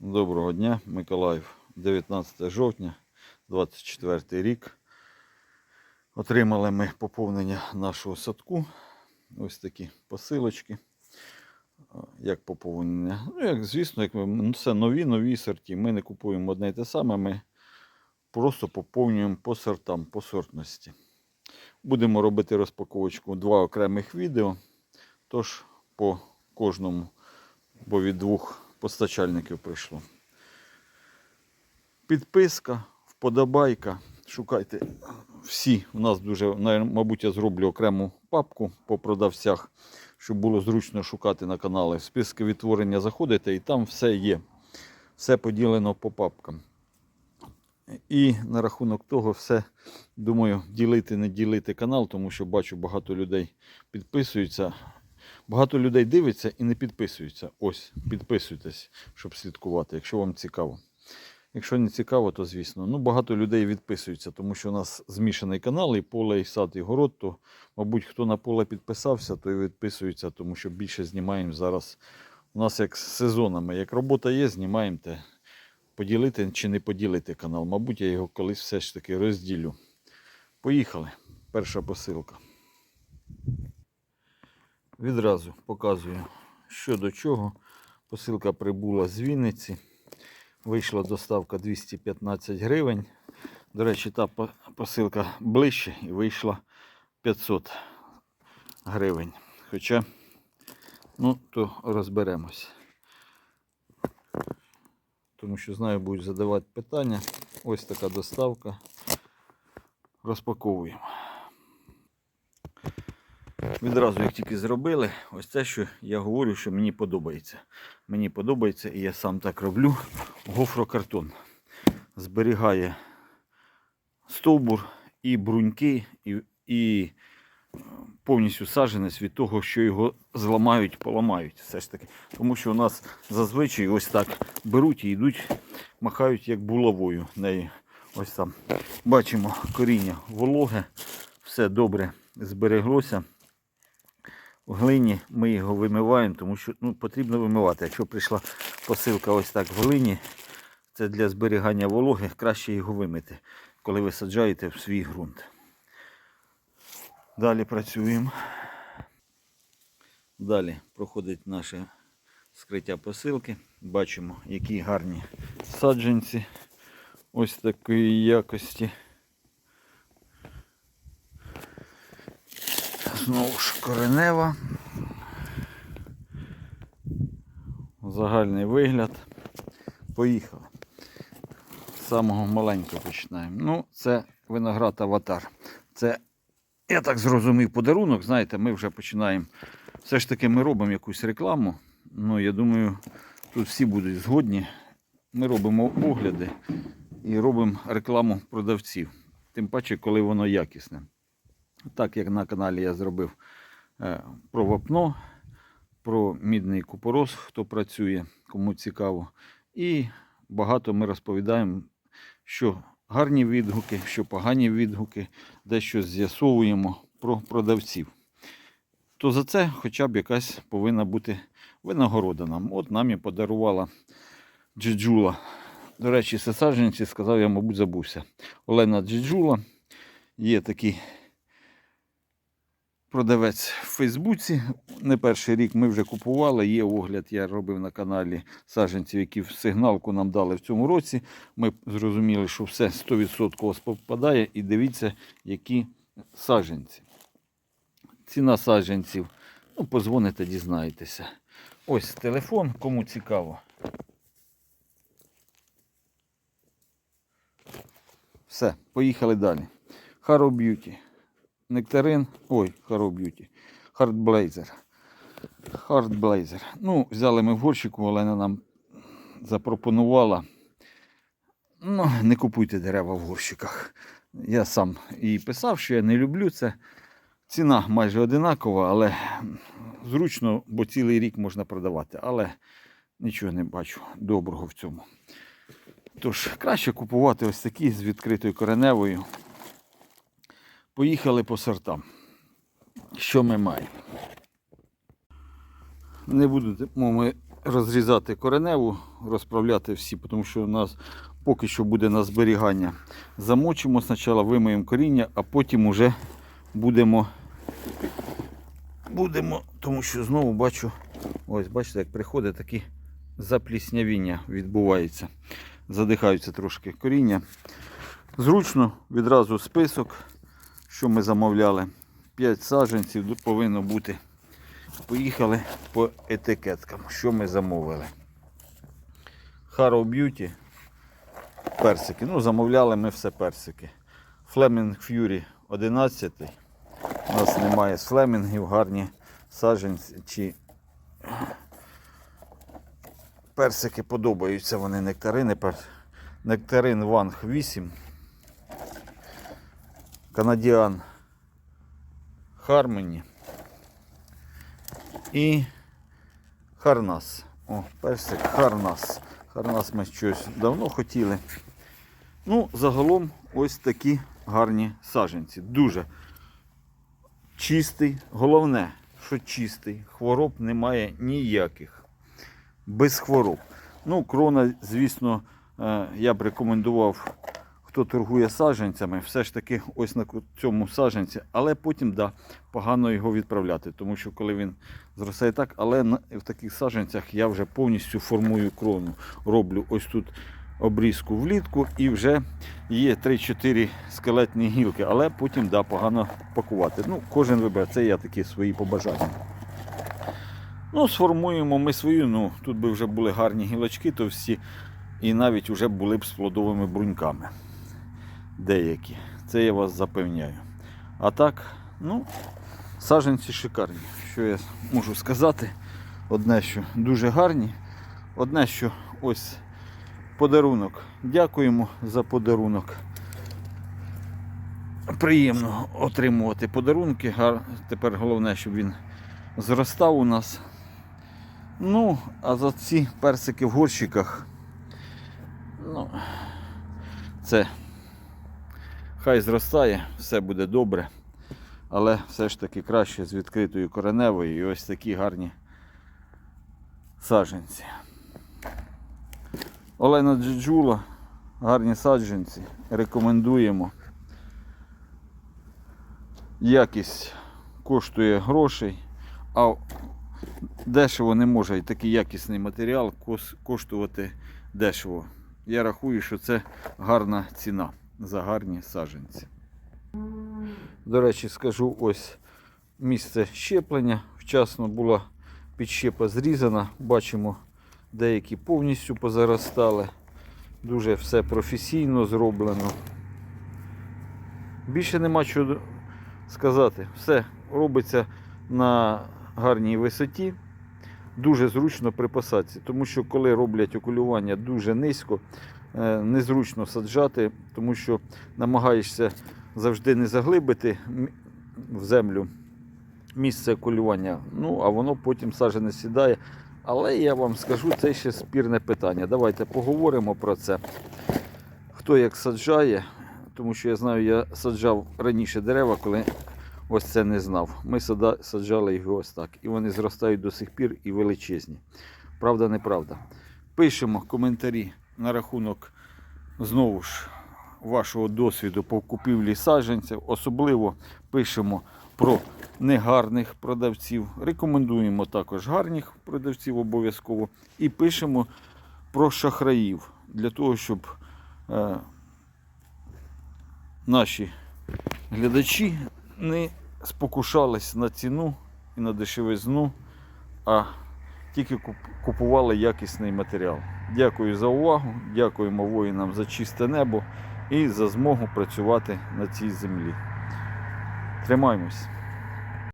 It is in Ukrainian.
Доброго дня, Миколаїв, 19 жовтня, 24 рік. Отримали ми поповнення нашого садку. Ось такі посилочки. Як поповнення? Ну, як звісно, як ми, ну, це нові нові сорти. Ми не купуємо одне і те саме, ми просто поповнюємо по сортам, по сортності. Будемо робити розпаковочку два окремих відео. Тож по кожному, бо від двох постачальників прийшло. Підписка, вподобайка. Шукайте всі. У нас дуже, мабуть, я зроблю окрему папку по продавцях, щоб було зручно шукати на канали. В списки відтворення заходите і там все є. Все поділено по папкам. І на рахунок того, все думаю, ділити, не ділити канал, тому що бачу, багато людей підписуються. Багато людей дивиться і не підписуються. Ось, підписуйтесь, щоб слідкувати, якщо вам цікаво. Якщо не цікаво, то звісно. Ну, багато людей відписуються, тому що у нас змішаний канал, і поле, і сад, і город, то, мабуть, хто на поле підписався, то і відписується, тому що більше знімаємо зараз. У нас як з сезонами. Як робота є, знімаємо те. Поділити чи не поділити канал. Мабуть, я його колись все ж таки розділю. Поїхали. Перша посилка. Відразу показую, що до чого. Посилка прибула з Вінниці. Вийшла доставка 215 гривень. До речі, та посилка ближче і вийшла 500 гривень. Хоча, ну, то розберемось. Тому що знаю, будуть задавати питання. Ось така доставка. Розпаковуємо. Відразу, як тільки зробили, ось це, що я говорю, що мені подобається. Мені подобається, і я сам так роблю. Гофрокартон. Зберігає стовбур і бруньки, і, і е, повністю саджанець від того, що його зламають, поламають. Все ж таки. Тому що у нас зазвичай ось так беруть і йдуть, махають як булавою нею. Ось там. Бачимо коріння вологе, все добре збереглося. В глині ми його вимиваємо, тому що ну, потрібно вимивати. Якщо прийшла посилка ось так в глині, це для зберігання вологи, краще його вимити, коли ви саджаєте в свій ґрунт. Далі працюємо. Далі проходить наше скриття посилки. Бачимо, які гарні саджанці ось такої якості. Знову ж коренева. Загальний вигляд. Поїхали. З самого маленького починаємо. Ну, це виноград аватар. Це, я так зрозумів, подарунок. Знаєте, ми вже починаємо. Все ж таки ми робимо якусь рекламу. Ну, я думаю, тут всі будуть згодні. Ми робимо огляди і робимо рекламу продавців. Тим паче, коли воно якісне. Так як на каналі я зробив е, про вапно, про мідний купорос, хто працює, кому цікаво. І багато ми розповідаємо, що гарні відгуки, що погані відгуки, дещо з'ясовуємо про продавців. То за це хоча б якась повинна бути винагорода нам. От нам і подарувала Джиджула. До речі, саджанці сказав, я, мабуть, забувся. Олена Джиджула. Є такий продавець в Фейсбуці. Не перший рік ми вже купували. Є огляд, я робив на каналі саджанців, які в сигналку нам дали в цьому році. Ми зрозуміли, що все 100% співпадає. І дивіться, які саджанці. Ціна саджанців. Ну, позвоните, дізнаєтеся. Ось телефон, кому цікаво. Все, поїхали далі. Харо Б'юті. Нектарин. Ой, Харо Б'юті. Хардблейзер. Хардблейзер. Ну, взяли ми в горщику, Олена нам запропонувала. Ну, не купуйте дерева в горщиках. Я сам їй писав, що я не люблю це. Ціна майже одинакова, але зручно, бо цілий рік можна продавати. Але нічого не бачу доброго в цьому. Тож, краще купувати ось такі з відкритою кореневою. Поїхали по сортам. Що ми маємо? Не будемо ми розрізати кореневу, розправляти всі, тому що у нас поки що буде на зберігання. Замочимо спочатку, вимиємо коріння, а потім уже будемо, будемо, тому що знову бачу, ось бачите, як приходить такі запліснявіння відбувається. Задихаються трошки коріння. Зручно відразу список, що ми замовляли. 5 саджанців повинно бути. Поїхали по етикеткам, що ми замовили. Harrow Beauty. Персики. Ну, замовляли ми все персики. Fleming Fury 11. У нас немає флемінгів, гарні саджанці чи персики подобаються вони нектарини. Нектарин Ванг 8. Канадіан Хармоні і Харнас. О, персик Харнас. Харнас ми щось давно хотіли. Ну, загалом ось такі гарні саджанці. Дуже чистий. Головне, що чистий. Хвороб немає ніяких. Без хвороб. Ну, крона, звісно, е, я б рекомендував, хто торгує саджанцями, все ж таки ось на цьому саджанці, але потім да, погано його відправляти, тому що коли він зростає так, але в таких саджанцях я вже повністю формую крону. Роблю ось тут обрізку влітку і вже є 3-4 скелетні гілки, але потім да, погано пакувати. Ну, кожен вибере, це я такі свої побажання. Ну, сформуємо ми свою, ну тут би вже були гарні гілочки, то всі, і навіть вже були б з плодовими бруньками. Деякі. Це я вас запевняю. А так, ну, саджанці шикарні. Що я можу сказати? Одне, що дуже гарні, одне, що ось подарунок. Дякуємо за подарунок. Приємно отримувати подарунки. Тепер головне, щоб він зростав у нас. Ну, а за ці персики в горщиках. Ну, це хай зростає, все буде добре. Але все ж таки краще з відкритою кореневою і ось такі гарні саджанці. Олена Джиджула, гарні саджанці. Рекомендуємо. Якість коштує грошей, а дешево не може і такий якісний матеріал коштувати дешево. Я рахую, що це гарна ціна за гарні саджанці. До речі, скажу ось місце щеплення. Вчасно була підщепа зрізана. Бачимо, деякі повністю позаростали. Дуже все професійно зроблено. Більше нема чого сказати. Все робиться на гарній висоті. Дуже зручно при посадці, тому що коли роблять окулювання дуже низько, незручно саджати, тому що намагаєшся завжди не заглибити в землю місце окулювання. Ну, а воно потім саджане сідає. Але я вам скажу, це ще спірне питання. Давайте поговоримо про це. Хто як саджає, тому що я знаю, я саджав раніше дерева, коли ось це не знав. Ми саджали їх ось так. І вони зростають до сих пір і величезні. Правда, неправда. Пишемо коментарі на рахунок знову ж вашого досвіду по купівлі саджанців. Особливо пишемо про негарних продавців. Рекомендуємо також гарних продавців обов'язково. І пишемо про шахраїв для того, щоб е, наші глядачі не спокушались на ціну і на дешевизну, а тільки купували якісний матеріал. Дякую за увагу, дякуємо воїнам за чисте небо і за змогу працювати на цій землі. Тримаймось!